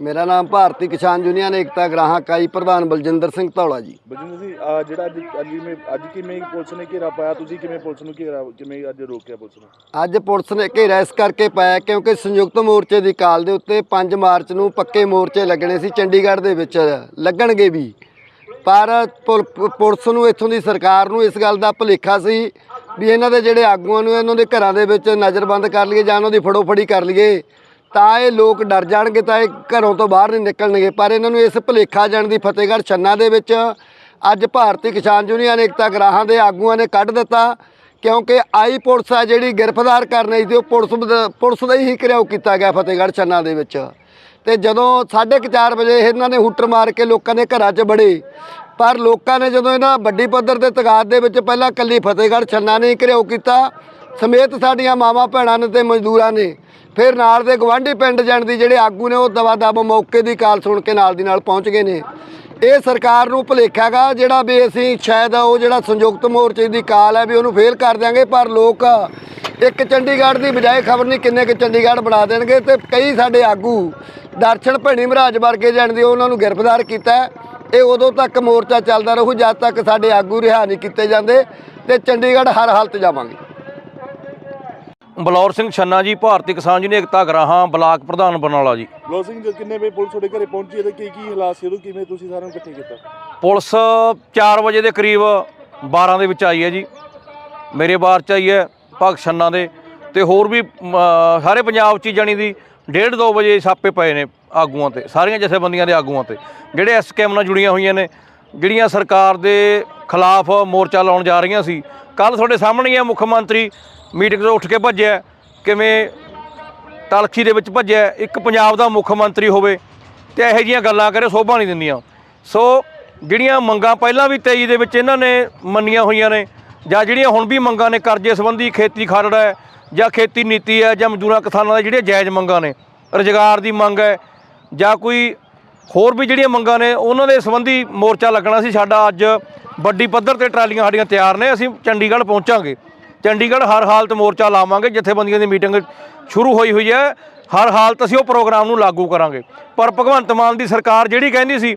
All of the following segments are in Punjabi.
ਮੇਰਾ ਨਾਮ ਭਾਰਤੀ ਕਿਸਾਨ ਯੂਨੀਅਨ ਏਕਤਾ ਗ੍ਰਾਹਕ ਇਕਾਈ ਪ੍ਰਧਾਨ ਬਲਜਿੰਦਰ ਸਿੰਘ ਧੌਲਾ ਜੀ। ਬਲਜਿੰਦਰ ਸਿੰਘ ਜਿਹੜਾ ਅੱਜ ਅੱਜ ਜਿਵੇਂ ਅੱਜ ਕਿਵੇਂ ਪੁਲਿਸ ਨੇ ਘੇਰਾ ਪਾਇਆ ਤੁਸੀਂ ਕਿਵੇਂ ਪੁਲਿਸ ਨੂੰ ਘੇਰਾ ਕਿਵੇਂ ਅੱਜ ਰੋਕਿਆ ਪੁਲਿਸ ਨੇ? ਅੱਜ ਪੁਲਿਸ ਨੇ ਘੇਰਾ ਇਸ ਕਰਕੇ ਪਾਇਆ ਕਿਉਂਕਿ ਸੰਯੁਕਤ ਮੋਰਚੇ ਦੀ ਕਾਲ ਦੇ ਉੱਤੇ 5 ਮਾਰਚ ਨੂੰ ਪੱਕੇ ਮੋਰਚੇ ਲੱਗਣੇ ਸੀ ਚੰਡੀਗੜ੍ਹ ਦੇ ਵਿੱਚ ਲੱਗਣਗੇ ਵੀ। ਪਰ ਪੁਲ- ਪੁਲਿਸ ਨੂੰ ਇੱਥੋਂ ਦੀ ਸਰਕਾਰ ਨੂੰ ਇਸ ਗੱਲ ਦਾ ਭੁਲੇਖਾ ਸੀ ਵੀ ਇਹਨਾਂ ਦੇ ਜਿਹੜੇ ਆਗੂਆਂ ਨੂੰ ਇਹਨਾਂ ਦੇ ਘਰਾਂ ਦੇ ਵਿੱਚ ਨਜ਼ਰਬੰਦ ਕਰ ਲਈਏ ਜਾਂ ਉਹਨਾਂ ਦੀ ਫੜੋਫੜੀ ਕਰ ਲਈਏ। ਤਾਂ ਇਹ ਲੋਕ ਡਰ ਜਾਣਗੇ ਤਾਂ ਇਹ ਘਰੋਂ ਤੋਂ ਬਾਹਰ ਨਹੀਂ ਨਿਕਲਣਗੇ। ਪਰ ਇਹਨਾਂ ਨੂੰ ਇਸ ਭੁਲੇਖਾ ਜਾਣ ਦੀ ਫਤਿਹਗੜ੍ਹ ਛੰਨਾ ਦੇ ਵਿੱਚ ਅੱਜ ਭਾਰਤੀ ਕਿਸਾਨ ਯੂਨੀਅਨ ਏਕਤਾ ਗ੍ਰਾਹਾਂ ਦੇ ਆਗੂਆਂ ਨੇ ਕੱਢ ਦਿੱਤਾ ਕਿਉਂਕਿ ਆਈ ਪੁਲਿਸ ਆ ਜਿਹੜੀ ਗ੍ਰਿਫਤਾਰ ਕਰਨੀ ਸੀ, ਉਹ ਪੁਲਿਸ ਪੁਲਿਸ ਦਾ ਹੀ ਘਿਰਾਓ ਕੀਤਾ ਗਿਆ ਫਤਿਹਗੜ੍ਹ ਛੰਨਾ ਦੇ ਵਿੱਚ। ਤੇ ਜਦੋਂ 4:30 ਵਜੇ ਇਹਨਾਂ ਨੇ ਹੂਟਰ ਮਾਰ ਕੇ ਲੋਕਾਂ ਦੇ ਘਰਾਂ 'ਚ ਬੜੇ ਪਰ ਲੋਕਾਂ ਨੇ ਜਦੋਂ ਇਹਨਾਂ ਵੱਡੀ ਪੱਧਰ ਤੇ ਤਗਾਦ ਦੇ ਵਿੱਚ ਪਹਿਲਾਂ ਕੱਲੀ ਫਤਿਹਗੜ੍ਹ ਛੰਨਾ ਨੇ ਹੀ ਘਿਰਾਓ ਕੀਤਾ ਸਮੇਤ ਸਾਡੀਆਂ ਮਾਵਾਂ ਭੈਣਾਂ ਨੇ ਤੇ ਮਜ਼ਦੂਰਾਂ ਨੇ। ਫਿਰ ਨਾਲ ਦੇ ਗਵਾਂਢੀ ਪਿੰਡ ਜਾਣ ਦੀ ਜਿਹੜੇ ਆਗੂ ਨੇ, ਉਹ ਦਵਾ ਦਬ ਮੌਕੇ ਦੀ ਕਾਲ ਸੁਣ ਕੇ ਨਾਲ ਦੀ ਨਾਲ ਪਹੁੰਚ ਗਏ ਨੇ। ਇਹ ਸਰਕਾਰ ਨੂੰ ਭੁਲੇਖਾਗਾ ਜਿਹੜਾ ਵੀ ਅਸੀਂ ਸ਼ਾਇਦ ਉਹ ਜਿਹੜਾ ਸੰਯੁਕਤ ਮੋਰਚੇ ਦੀ ਕਾਲ ਹੈ ਵੀ ਉਹਨੂੰ ਫੇਲ ਕਰ ਦਿਆਂਗੇ, ਪਰ ਲੋਕ ਇੱਕ ਚੰਡੀਗੜ੍ਹ ਦੀ ਬਜਾਏ ਖਬਰ ਨਹੀਂ ਕਿੰਨੇ ਕਿ ਚੰਡੀਗੜ੍ਹ ਬਣਾ ਦੇਣਗੇ ਤੇ ਕਈ ਸਾਡੇ ਆਗੂ ਦਰਸ਼ਨ ਭੈਣੀ ਮਹਾਰਾਜ ਵਰਗੇ ਜਾਣ ਦੀ ਉਹਨਾਂ ਨੂੰ ਗ੍ਰਿਫਤਾਰ ਕੀਤਾ ਇਹ ਉਦੋਂ ਤੱਕ ਮੋਰਚਾ ਚੱਲਦਾ ਰਹੂ ਜਦ ਤੱਕ ਸਾਡੇ ਆਗੂ ਰਿਹਾ ਨਹੀਂ ਕੀਤੇ ਜਾਂਦੇ ਤੇ ਚੰਡੀਗੜ੍ਹ ਹਰ ਹਾਲਤ ਜਾਵਾਂਗੇ। ਬਲੌਰ ਸਿੰਘ ਛੰਨਾ ਜੀ ਭਾਰਤੀ ਕਿਸਾਨ ਯੂਨੀਅਨ ਏਕਤਾ ਗਰਾਹਾਂ ਬਲਾਕ ਪ੍ਰਧਾਨ ਬਰਨਾਲਾ ਜੀ। ਲੋ ਸਿੰਘ ਜੀ ਕਿੰਨੇ ਵਜੇ ਪੁਲਿਸ ਤੁਹਾਡੇ ਘਰੇ ਪਹੁੰਚੀ ਤੇ ਕੀ ਕੀ ਹਾਲਾਤ ਸੀ ਉਦੋਂ? ਕਿਵੇਂ ਤੁਸੀਂ ਸਾਰਿਆਂ ਨੂੰ ਇਕੱਠੇ ਕੀਤਾ? ਪੁਲਿਸ 4 ਵਜੇ ਦੇ ਕਰੀਬ 12 ਦੇ ਵਿੱਚ ਆਈ ਹੈ ਜੀ। ਮੇਰੇ ਬਾਰ ਚ ਆਈ ਹੈ ਭਗਤ ਛੰਨਾ ਦੇ ਤੇ ਹੋਰ ਵੀ ਸਾਰੇ ਪੰਜਾਬ ਚ ਜਾਣੀ ਦੀ 1:30 2 ਵਜੇ ਛਾਪੇ ਪਏ ਨੇ ਆਗੂਆਂ ਤੇ ਸਾਰੀਆਂ ਜਥੇਬੰਦੀਆਂ ਦੇ ਆਗੂਆਂ ਤੇ ਜਿਹੜੇ ਇਸ ਸਕੈਮ ਨਾਲ ਜੁੜੀਆਂ ਹੋਈਆਂ ਨੇ। ਜਿਹੜੀਆਂ ਸਰਕਾਰ ਦੇ ਖਿਲਾਫ ਮੋਰਚਾ ਲਾਉਣ ਜਾ ਰਹੀਆਂ ਸੀ ਕੱਲ ਤੁਹਾਡੇ ਸਾਹਮਣੇ ਹੀ ਮੁੱਖ ਮੰਤਰੀ ਮੀਟਿੰਗ ਤੋਂ ਉੱਠ ਕੇ ਭੱਜਿਆ ਕਿਵੇਂ ਤਲਖੀ ਦੇ ਵਿੱਚ ਭੱਜਿਆ ਇੱਕ ਪੰਜਾਬ ਦਾ ਮੁੱਖ ਮੰਤਰੀ ਹੋਵੇ ਤੇ ਇਹੋ ਜਿਹੀਆਂ ਗੱਲਾਂ ਕਰੇ, ਸੋਭਾ ਨਹੀਂ ਦਿੰਦੀਆਂ। ਸੋ ਜਿਹੜੀਆਂ ਮੰਗਾਂ ਪਹਿਲਾਂ ਵੀ 23 ਦੇ ਵਿੱਚ ਇਹਨਾਂ ਨੇ ਮੰਨੀਆਂ ਹੋਈਆਂ ਨੇ, ਜਾਂ ਜਿਹੜੀਆਂ ਹੁਣ ਵੀ ਮੰਗਾਂ ਨੇ, ਕਰਜ਼ੇ ਸੰਬੰਧੀ ਖੇਤੀ ਖਰੜ ਹੈ, ਜਾਂ ਖੇਤੀ ਨੀਤੀ ਹੈ, ਜਾਂ ਮਜ਼ਦੂਰਾਂ ਕਿਸਾਨਾਂ ਦੇ ਜਿਹੜੀਆਂ ਜਾਇਜ਼ ਮੰਗਾਂ ਨੇ, ਰੁਜ਼ਗਾਰ ਦੀ ਮੰਗ ਹੈ, ਜਾਂ ਕੋਈ ਹੋਰ ਵੀ ਜਿਹੜੀਆਂ ਮੰਗਾਂ ਨੇ, ਉਹਨਾਂ ਦੇ ਸੰਬੰਧੀ ਮੋਰਚਾ ਲੱਗਣਾ ਸੀ। ਸਾਡਾ ਅੱਜ ਵੱਡੀ ਪੱਧਰ ਤੇ ਟਰਾਲੀਆਂ ਸਾਡੀਆਂ ਤਿਆਰ ਨੇ। ਅਸੀਂ ਚੰਡੀਗੜ੍ਹ ਪਹੁੰਚਾਂਗੇ। ਚੰਡੀਗੜ੍ਹ ਹਰ ਹਾਲਤ ਮੋਰਚਾ ਲਾਵਾਂਗੇ, ਜਥੇਬੰਦੀਆਂ ਦੀ ਮੀਟਿੰਗ ਸ਼ੁਰੂ ਹੋਈ ਹੋਈ ਹੈ। ਹਰ ਹਾਲਤ ਅਸੀਂ ਉਹ ਪ੍ਰੋਗਰਾਮ ਨੂੰ ਲਾਗੂ ਕਰਾਂਗੇ। ਪਰ ਭਗਵੰਤ ਮਾਨ ਦੀ ਸਰਕਾਰ ਜਿਹੜੀ ਕਹਿੰਦੀ ਸੀ,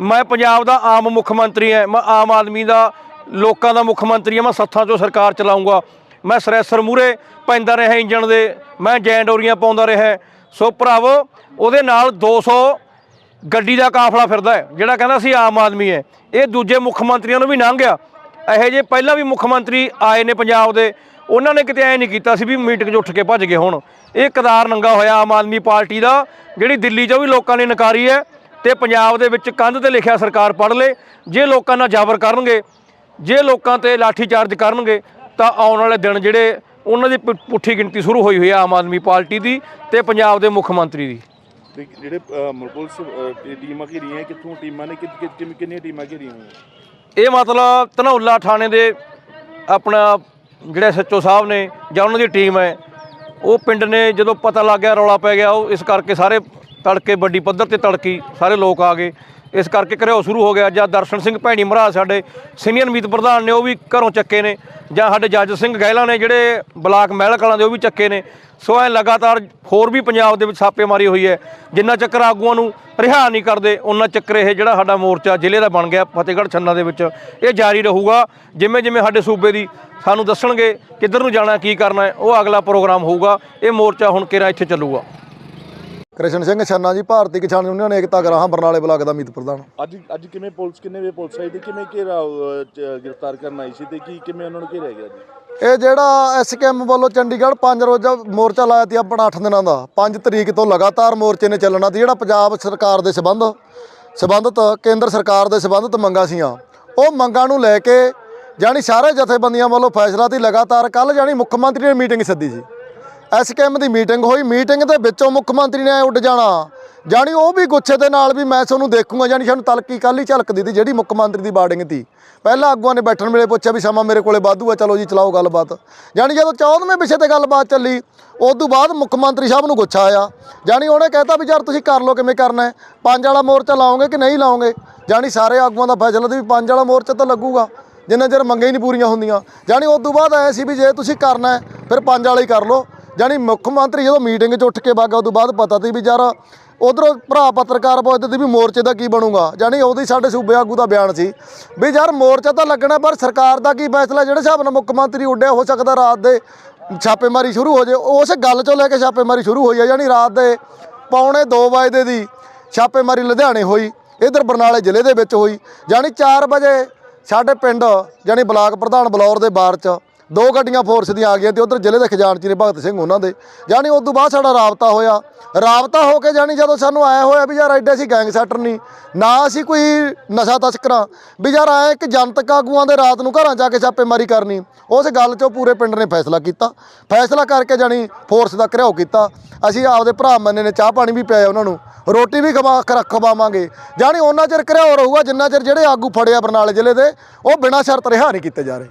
ਮੈਂ ਪੰਜਾਬ ਦਾ ਆਮ ਮੁੱਖ ਮੰਤਰੀ ਹਾਂ, ਮੈਂ ਆਮ ਆਦਮੀ ਦਾ, ਲੋਕਾਂ ਦਾ ਮੁੱਖ ਮੰਤਰੀ ਹਾਂ, ਮੈਂ ਸੱਥਾਂ 'ਚੋਂ ਸਰਕਾਰ ਚਲਾਉਂਗਾ ਮੈਂ ਸਰੈਸਰ ਮੂਰੇ ਪੈਂਦਾ ਰਿਹਾ ਇੰਜਣ ਦੇ, ਮੈਂ ਜੈਂਡੋਰੀਆਂ ਪਾਉਂਦਾ ਰਿਹਾ। ਸੋ ਭਰਾਵੋ, ਉਹਦੇ ਨਾਲ 200 ਗੱਡੀ ਦਾ ਕਾਫਲਾ ਫਿਰਦਾ ਹੈ, ਜਿਹੜਾ ਕਹਿੰਦਾ ਸੀ ਆਮ ਆਦਮੀ ਹੈ। ਇਹ ਦੂਜੇ ਮੁੱਖ ਮੰਤਰੀਆਂ ਨੂੰ ਵੀ ਲੰਘ ਗਿਆ। ਇਹੋ ਜਿਹੇ ਪਹਿਲਾਂ ਵੀ ਮੁੱਖ ਮੰਤਰੀ ਆਏ ਨੇ ਪੰਜਾਬ ਦੇ, ਉਹਨਾਂ ਨੇ ਕਿਤੇ ਐ ਨਹੀਂ ਕੀਤਾ ਸੀ ਵੀ ਮੀਟਿੰਗ 'ਚ ਉੱਠ ਕੇ ਭੱਜ ਗਏ ਹੁਣ। ਇਹ ਕਦਾਰ ਨੰਗਾ ਹੋਇਆ ਆਮ ਆਦਮੀ ਪਾਰਟੀ ਦਾ, ਜਿਹੜੀ ਦਿੱਲੀ 'ਚੋਂ ਵੀ ਲੋਕਾਂ ਨੇ ਨਕਾਰੀ ਹੈ ਤੇ ਪੰਜਾਬ ਦੇ ਵਿੱਚ ਕੰਧ ਤੇ ਲਿਖਿਆ ਸਰਕਾਰ ਪੜ੍ਹ ਲੇ। ਜੇ ਲੋਕਾਂ ਨਾਲ ਜਾਬਰ ਕਰਨਗੇ, ਜੇ ਲੋਕਾਂ ਤੇ ਲਾਠੀ ਚਾਰਜ ਕਰਨਗੇ, ਤਾਂ ਆਉਣ ਵਾਲੇ ਦਿਨ ਜਿਹੜੇ ਉਹਨਾਂ ਦੀ ਪੁ- ਪੁੱਠੀ ਗਿਣਤੀ ਸ਼ੁਰੂ ਹੋਈ ਹੋਈ ਹੈ ਆਮ ਆਦਮੀ ਪਾਰਟੀ ਦੀ ਤੇ ਪੰਜਾਬ ਦੇ ਮੁੱਖ ਮੰਤਰੀ ਦੀ। ਤੇ ਜਿਹੜੇ ਅਹ, ਪੁਲਿਸ ਅਹ, ਟੀ- ਟੀਮਾਂ ਘੇਰੀਆਂ ਕਿੱਥੋਂ ਟੀਮਾਂ ਨੇ ਕਿ- ਕਿੰਨੀਆਂ ਟੀਮਾਂ ਘੇਰੀਆਂ ਹੋਈਆਂ? ਇਹ ਮਤਲਬ ਧਨੌਲਾ ਥਾਣੇ ਦੇ ਆਪਣਾ ਜਿਹੜੇ ਸੱਚੋ ਸਾਹਿਬ ਨੇ ਜਾਂ ਉਹਨਾਂ ਦੀ ਟੀਮ ਹੈ ਉਹ ਪਿੰਡ ਨੇ ਜਦੋਂ ਪਤਾ ਲੱਗ ਗਿਆ ਰੌਲਾ ਪੈ ਗਿਆ ਉਹ ਇਸ ਕਰਕੇ ਸਾਰੇ ਤੜਕੇ ਵੱਡੀ ਪੱਧਰ ਤੇ ਤੜਕੀ ਸਾਰੇ ਲੋਕ ਆ ਗਏ। ਇਸ ਕਰਕੇ ਘਰੇਓ ਸ਼ੁਰੂ ਹੋ ਗਿਆ ਜਾਂ ਦਰਸ਼ਨ ਸਿੰਘ ਭੈਣੀ ਮਹਾਰਾਜ ਸਾਡੇ, ਸੀਨੀਅਰ ਮੀਤ ਪ੍ਰਧਾਨ ਨੇ ਉਹ ਵੀ ਘਰੋਂ ਚੱਕੇ ਨੇ, ਜਾਂ ਸਾਡੇ ਜੱਜ ਸਿੰਘ ਗਹਿਲਾ ਨੇ ਜਿਹੜੇ ਬਲਾਕ ਮਹਿਲ ਕਲਾਂ ਦੇ ਉਹ ਵੀ ਚੱਕੇ ਨੇ। ਸੋ ਐ ਲਗਾਤਾਰ ਹੋਰ ਵੀ ਪੰਜਾਬ ਦੇ ਵਿੱਚ ਛਾਪੇਮਾਰੀ ਹੋਈ ਹੈ, ਜਿੰਨਾ ਚੱਕਰ ਆਗੂਆਂ ਨੂੰ ਰਿਹਾ ਨਹੀਂ ਕਰਦੇ ਉਹਨਾਂ ਚੱਕਰ ਇਹ ਜਿਹੜਾ ਸਾਡਾ ਮੋਰਚਾ ਜ਼ਿਲ੍ਹੇ ਦਾ ਬਣ ਗਿਆ, ਫਤਿਹਗੜ੍ਹ ਛੰਨਾ ਦੇ ਵਿੱਚ। ਇਹ ਜਾਰੀ ਰਹੂਗਾ, ਜਿਵੇਂ ਜਿਵੇਂ ਸਾਡੇ ਸੂਬੇ ਦੀ ਸਾਨੂੰ ਦੱਸਣਗੇ ਕਿੱਧਰ ਨੂੰ ਜਾਣਾ, ਕੀ ਕਰਨਾ ਹੈ, ਉਹ ਅਗਲਾ ਪ੍ਰੋਗਰਾਮ ਹੋਊਗਾ, ਇਹ ਮੋਰਚਾ ਹੁਣ ਕਿਹੜਾ ਇੱਥੇ ਚੱਲੂਗਾ। ਕ੍ਰਿਸ਼ਨ ਸਿੰਘ ਛੰਨਾ ਜੀ ਭਾਰਤੀ ਕਿਸਾਨ ਯੂਨੀਅਨ ਏਕਤਾ ਗਰਾਹਾਂ ਬਰਨਾਲੇ ਬਲਾਕ ਦਾ ਮੀਤ ਪ੍ਰਧਾਨ। ਅੱਜ ਅੱਜ ਕਿਵੇਂ ਪੁਲਿਸ ਕਿੰਨੇ ਵਜੇ ਪੁਲਿਸ ਆਈ ਤੇ ਕਿਵੇਂ ਘੇਰਾ ਗ੍ਰਿਫਤਾਰ ਕਰਨ ਆਈ ਸੀ ਤੇ ਕੀ ਕਿਵੇਂ ਉਹਨਾਂ ਨੂੰ ਘੇਰਿਆ ਗਿਆ ਜੀ? ਇਹ ਜਿਹੜਾ ਐਸਕੇਐਮ ਵੱਲੋਂ ਚੰਡੀਗੜ੍ਹ ਪੰਜ ਰੋਜ਼ਾ ਮੋਰਚਾ ਲਾਇਆ ਸੀ ਆਪਣਾ 8 ਦਿਨਾਂ ਦਾ 5 ਤਰੀਕ ਤੋਂ ਲਗਾਤਾਰ ਮੋਰਚੇ ਨੇ ਚੱਲਣਾ ਸੀ ਜਿਹੜਾ ਪੰਜਾਬ ਸਰਕਾਰ ਦੇ ਸਬੰਧ ਸਬੰਧਤ ਕੇਂਦਰ ਸਰਕਾਰ ਦੇ ਸਬੰਧਤ ਮੰਗਾਂ ਸੀਆਂ। ਉਹ ਮੰਗਾਂ ਨੂੰ ਲੈ ਕੇ ਜਾਣੀ ਸਾਰੇ ਜਥੇਬੰਦੀਆਂ ਵੱਲੋਂ ਫੈਸਲਾ ਸੀ ਲਗਾਤਾਰ ਕੱਲ ਜਾਣੀ ਮੁੱਖ ਮੰਤਰੀ ਨੇ ਮੀਟਿੰਗ ਸੱਦੀ ਸੀ। ਐਸਕੇਐਮ ਦੀ ਮੀਟਿੰਗ ਹੋਈ। ਮੀਟਿੰਗ ਦੇ ਵਿੱਚੋਂ ਮੁੱਖ ਮੰਤਰੀ ਨੇ ਉੱਡ ਜਾਣਾ। ਜਾਣੀ ਉਹ ਵੀ ਗੁੱਸੇ ਦੇ ਨਾਲ ਵੀ ਮੈਂ ਤੁਹਾਨੂੰ ਦੇਖੂੰਗਾ ਜਾਣੀ ਸਾਨੂੰ ਤਲਕੀ ਕੱਲ ਹੀ ਝਲਕਦੀ ਤੀ ਜਿਹੜੀ ਮੁੱਖ ਮੰਤਰੀ ਦੀ ਬਾਰਡਿੰਗ ਤੀ। ਪਹਿਲਾਂ ਆਗੂਆਂ ਨੇ ਬੈਠਣ ਵੇਲੇ ਪੁੱਛਿਆ ਵੀ ਸਮਾਂ ਮੇਰੇ ਕੋਲੇ ਵਾਧੂ ਆ, ਚਲੋ ਜੀ ਚਲਾਓ ਗੱਲਬਾਤ। ਜਾਣੀ ਜਦੋਂ 14ਵੇਂ ਵਿਸ਼ੇ ਤੇ ਗੱਲਬਾਤ ਚੱਲੀ ਉਸ ਤੋਂ ਬਾਅਦ ਮੁੱਖ ਮੰਤਰੀ ਸਾਹਿਬ ਨੂੰ ਗੁੱਸਾ ਆਇਆ। ਜਾਣੀ ਉਹਨੇ ਕਹਿਤਾ ਵੀ ਯਾਰ ਤੁਸੀਂ ਕਰ ਲਓ ਕਿਵੇਂ ਕਰਨਾ ਹੈ। ਪੰਜ ਵਾਲਾ ਮੋਰਚਾ ਲਾਓਗੇ ਕਿ ਨਹੀਂ ਲਾਓਗੇ? ਜਾਣੀ ਸਾਰੇ ਆਗੂਆਂ ਦਾ ਫੈਸਲਾ ਤੇ ਵੀ ਪੰਜ ਵਾਲਾ ਮੋਰਚਾ ਤਾਂ ਲੱਗੂਗਾ। ਜਿੰਨਾ ਚਿਰ ਮੰਗਾਂ ਹੀ ਨਹੀਂ ਪੂਰੀਆਂ ਹੁੰਦੀਆਂ। ਜਾਣੀ ਉਸ ਤੋਂ ਬਾਅਦ ਆਇਆ ਸੀ ਵੀ ਜੇ ਤੁਸੀਂ ਕਰਨਾ ਫਿਰ ਪੰਜ ਵਾਲਾ ਹੀ ਕਰ ਲਓ। ਜਾਣੀ ਮੁੱਖ ਮੰਤਰੀ ਜਦੋਂ ਮੀਟਿੰਗ 'ਚ ਉੱਠ ਕੇ ਬਾਗਾ ਉਸ ਬਾਅਦ ਪਤਾ ਸੀ ਵੀ ਯਾਰ ਉਧਰੋਂ ਭਰਾ ਪੱਤਰਕਾਰ ਪੁੱਛਦੇ ਸੀ ਵੀ ਮੋਰਚੇ ਦਾ ਕੀ ਬਣੂਗਾ। ਯਾਨੀ ਉਹਦੀ ਸਾਡੇ ਸੂਬੇ ਆਗੂ ਦਾ ਬਿਆਨ ਸੀ ਵੀ ਯਾਰ ਮੋਰਚਾ ਤਾਂ ਲੱਗਣਾ, ਪਰ ਸਰਕਾਰ ਦਾ ਕੀ ਫੈਸਲਾ? ਜਿਹੜੇ ਹਿਸਾਬ ਨਾਲ ਮੁੱਖ ਮੰਤਰੀ ਉੱਡਿਆ, ਹੋ ਸਕਦਾ ਰਾਤ ਦੇ ਛਾਪੇਮਾਰੀ ਸ਼ੁਰੂ ਹੋ ਜੇ। ਉਸ ਗੱਲ ਚੋਂ ਲੈ ਕੇ ਛਾਪੇਮਾਰੀ ਸ਼ੁਰੂ ਹੋਈ ਹੈ ਯਾਨੀ ਰਾਤ ਦੇ ਪੌਣੇ 2 ਵਜੇ ਦੀ ਛਾਪੇਮਾਰੀ ਲੁਧਿਆਣੇ ਹੋਈ, ਇਧਰ ਬਰਨਾਲੇ ਜ਼ਿਲ੍ਹੇ ਦੇ ਵਿੱਚ ਹੋਈ। ਯਾਨੀ 4 ਵਜੇ ਸਾਡੇ ਪਿੰਡ ਯਾਨੀ ਬਲਾਕ ਪ੍ਰਧਾਨ ਬਲੌਰ ਦੇ ਬਾਰ ਚ ਦੋ ਗੱਡੀਆਂ ਫੋਰਸ ਦੀਆਂ ਆ ਗਈਆਂ ਤੇ ਉਧਰ ਜ਼ਿਲ੍ਹੇ ਦੇ ਖਜ਼ਾਨਚੀ ਨੇ ਭਗਤ ਸਿੰਘ ਉਹਨਾਂ ਦੇ। ਯਾਨੀ ਉਸ ਤੋਂ ਬਾਅਦ ਸਾਡਾ ਰਾਬਤਾ ਹੋਇਆ। ਰਾਬਤਾ ਹੋ ਕੇ ਜਾਨੀ ਜਦੋਂ ਸਾਨੂੰ ਆਇਆ ਹੋਇਆ ਵੀ ਯਾਰ ਐਡੇ ਅਸੀਂ ਗੈਂਗਸਟਰ ਨਹੀਂ, ਨਾ ਅਸੀਂ ਕੋਈ ਨਸ਼ਾ ਤਸਕਰਾਂ, ਵੀ ਯਾਰ ਆਏ ਇੱਕ ਜਨਤਕ ਆਗੂਆਂ ਦੇ ਰਾਤ ਨੂੰ ਘਰਾਂ ਜਾ ਕੇ ਛਾਪੇਮਾਰੀ ਕਰਨੀ। ਉਸ ਗੱਲ 'ਚੋਂ ਪੂਰੇ ਪਿੰਡ ਨੇ ਫੈਸਲਾ ਕੀਤਾ। ਫੈਸਲਾ ਕਰਕੇ ਜਾਨੀ ਫੋਰਸ ਦਾ ਘਿਰਾਓ ਕੀਤਾ। ਅਸੀਂ ਆਪਦੇ ਭਰਾ ਮੰਨੇ ਨੇ ਚਾਹ ਪਾਣੀ ਵੀ ਪਿਆਇਆ ਉਹਨਾਂ ਨੂੰ। ਰੋਟੀ ਵੀ ਖਵਾ ਖਰਾ- ਖਵਾਵਾਂਗੇ। ਜਾਨੀ ਉਹਨਾਂ ਚਿਰ ਘਿਰਾਓ ਰਹੂਗਾ, ਜਿੰਨਾ ਚਿਰ ਜਿਹੜੇ ਆਗੂ ਫੜਿਆ ਬਰਨਾਲੇ ਜ਼ਿਲ੍ਹੇ ਦੇ, ਉਹ ਬਿਨਾਂ ਸ਼ਰਤ ਰਿਹਾ ਨਹੀਂ ਕੀਤੇ ਜਾ ਰਹੇ।